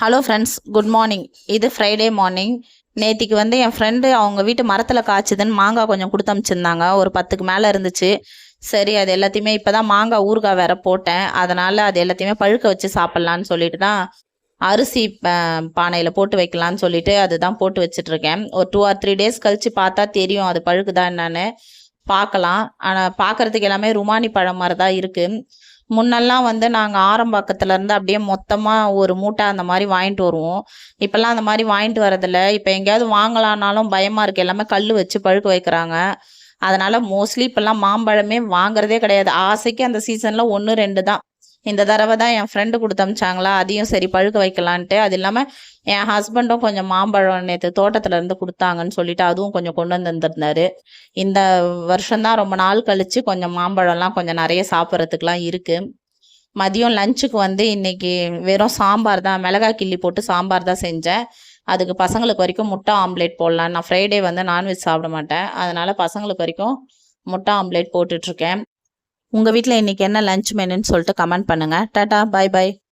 Hello friends good morning இது Friday morning நேற்றுக்கு வந்து என் ஃப்ரெண்டு அவங்க வீட்டு மரத்தில் காய்ச்சதுன்னு மாங்காய் கொஞ்சம் கொடுத்து அமிச்சிருந்தாங்க. ஒரு பத்துக்கு மேலே இருந்துச்சு. சரி அது எல்லாத்தையுமே இப்போ தான் மாங்காய் ஊறுகாய் வேற போட்டேன். அதனால் அது எல்லாத்தையுமே பழுக்க வச்சு சாப்பிட்லான்னு சொல்லிட்டு தான் அரிசி பானையில் போட்டு வைக்கலான்னு சொல்லிட்டு அதுதான் போட்டு வச்சிட்டு இருக்கேன் ஒரு டூ ஆர் த்ரீ டேஸ் கழித்து பார்த்தா தெரியும் அது பழுக்குதா என்னன்னு. பார்க்கலாம். ஆனால் பார்க்கறதுக்கு எல்லாமே ருமானி பழம் மாதிரி தான் இருக்குது முன்னெல்லாம் வந்து நாங்கள் ஆரம்பாக்கத்துலேருந்து அப்படியே மொத்தமாக ஒரு மூட்டை அந்த மாதிரி வாங்கிட்டு வருவோம். இப்போல்லாம் அந்த மாதிரி வாங்கிட்டு வரதில்ல. இப்போ எங்கேயாவது வாங்கலான்னாலும் பயமாக இருக்குது எல்லாமே கல் வச்சு பழுக்க வைக்கிறாங்க. அதனால் மோஸ்ட்லி இப்போல்லாம் மாம்பழமே வாங்குறதே கிடையாது. ஆசைக்கு அந்த சீசனில் ஒன்று ரெண்டு தான். இந்த தடவை தான் என் ஃப்ரெண்டு கொடுத்தமிச்சாங்களா அதையும் சரி பழுக்க வைக்கலான்ட்டு. அது இல்லாமல் என் ஹஸ்பண்டும் கொஞ்சம் மாம்பழம் நேற்று தோட்டத்துல இருந்து கொடுத்தாங்கன்னு சொல்லிட்டு அதுவும் கொஞ்சம் கொண்டு வந்துருந்தாரு இந்த வருஷம்தான் ரொம்ப நாள் கழிச்சு கொஞ்சம் மாம்பழம்லாம் கொஞ்சம் நிறைய சாப்பிட்றதுக்குலாம் இருக்கு. மதியம் லஞ்சுக்கு வந்து இன்னைக்கு வெறும் சாம்பார் தான். மிளகாய் கிள்ளி போட்டு சாம்பார் தான் செஞ்சேன். அதுக்கு பசங்களுக்கு வரைக்கும் முட்டை ஆம்லேட் போடலாம் நான் ஃப்ரைடே வந்து நான்வெஜ் சாப்பிட மாட்டேன். அதனால பசங்களுக்கு வரைக்கும் முட்டை ஆம்லேட் போட்டுட்ருக்கேன் உங்கள் வீட்டில் இன்னைக்கு என்ன லஞ்ச் மெனுன்னு சொல்லிட்டு கமெண்ட் பண்ணுங்கள் டாடா பை பாய்